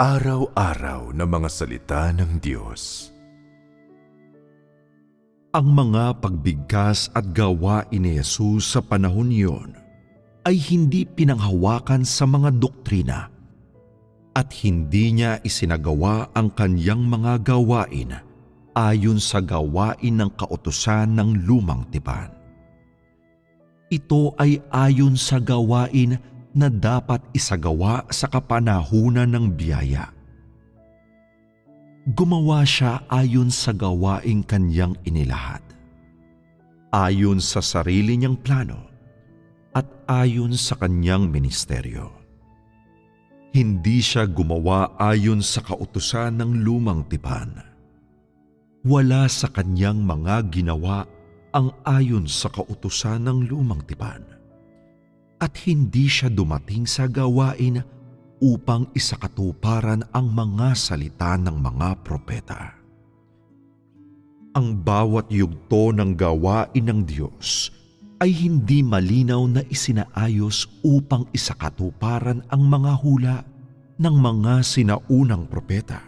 Pang-araw-araw na mga salita ng Diyos. Ang mga pagbigkas at gawain ni Jesus sa panahon niyon ay hindi pinanghawakan sa mga doktrina at hindi niya isinagawa ang kanyang mga gawain ayon sa gawain ng kautusan ng lumang tipan. Ito ay ayon sa gawain na dapat isagawa sa kapanahunan ng biyaya. Gumawa siya ayon sa gawaing kanyang inilahad. Ayon sa sarili niyang plano at ayon sa kanyang ministeryo. Hindi siya gumawa ayon sa kautusan ng lumang tipan. Wala sa kanyang mga ginawa ang ayon sa kautusan ng lumang tipan. At hindi siya dumating sa gawain upang isakatuparan ang mga salita ng mga propeta. Ang bawat yugto ng gawain ng Diyos ay hindi malinaw na isinaayos upang isakatuparan ang mga hula ng mga sinaunang propeta.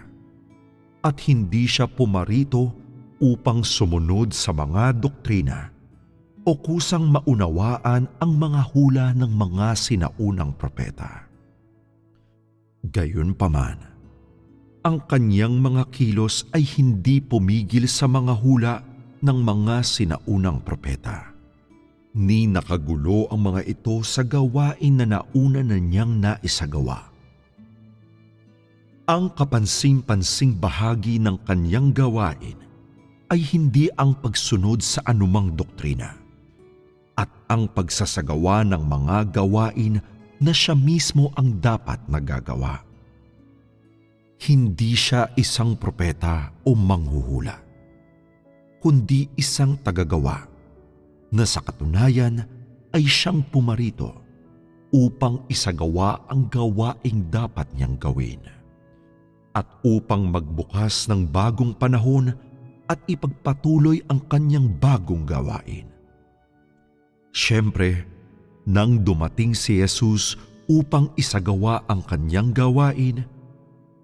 At hindi siya pumarito upang sumunod sa mga doktrina o kusang maunawaan ang mga hula ng mga sinaunang propeta. Gayunpaman, ang kanyang mga kilos ay hindi pumigil sa mga hula ng mga sinaunang propeta. Ni nakagulo ang mga ito sa gawain na nauna na niyang naisagawa. Ang kapansin-pansing bahagi ng kanyang gawain ay hindi ang pagsunod sa anumang doktrina ang pagsasagawa ng mga gawain na siya mismo ang dapat nagagawa. Hindi siya isang propeta o manghuhula, kundi isang tagagawa na sa katunayan ay siyang pumarito upang isagawa ang gawaing dapat niyang gawin at upang magbukas ng bagong panahon at ipagpatuloy ang kanyang bagong gawain. Siyempre, nang dumating si Jesus upang isagawa ang kanyang gawain,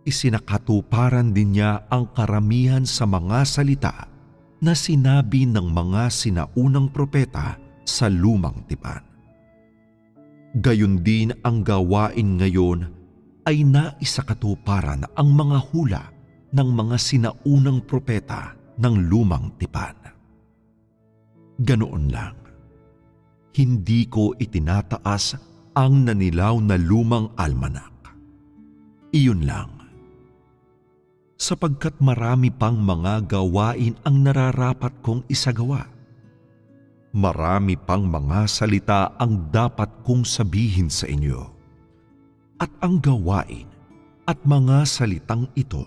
isinakatuparan din niya ang karamihan sa mga salita na sinabi ng mga sinaunang propeta sa lumang tipan. Gayon din ang gawain ngayon ay naisakatuparan ang mga hula ng mga sinaunang propeta ng lumang tipan. Ganoon lang hindi ko itinataas ang nanilaw na lumang almanak. Iyon lang. Sapagkat marami pang mga gawain ang nararapat kong isagawa. Marami pang mga salita ang dapat kong sabihin sa inyo. At ang gawain at mga salitang ito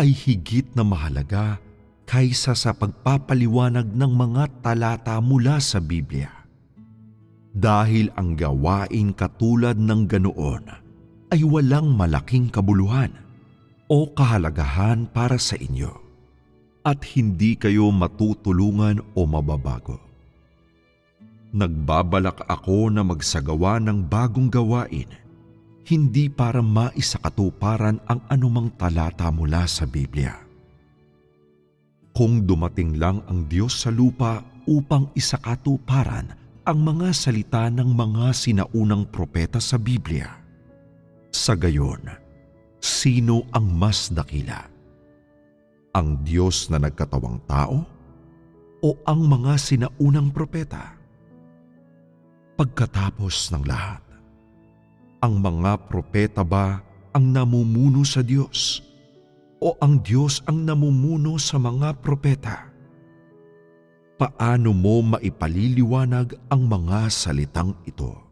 ay higit na mahalaga kaysa sa pagpapaliwanag ng mga talata mula sa Biblia dahil ang gawain katulad ng ganoon ay walang malaking kabuluhan o kahalagahan para sa inyo at hindi kayo matutulungan o mababago. Nagbabalak ako na magsagawa ng bagong gawain hindi para maisakatuparan ang anumang talata mula sa Biblia. Kung dumating lang ang Diyos sa lupa upang isakatuparan ang mga salita ng mga sinaunang propeta sa Biblia. Sa gayon, sino ang mas dakila? Ang Diyos na nagkatawang tao o ang mga sinaunang propeta? Pagkatapos ng lahat, ang mga propeta ba ang namumuno sa Diyos o ang Diyos ang namumuno sa mga propeta? Paano mo maipaliliwanag ang mga salitang ito?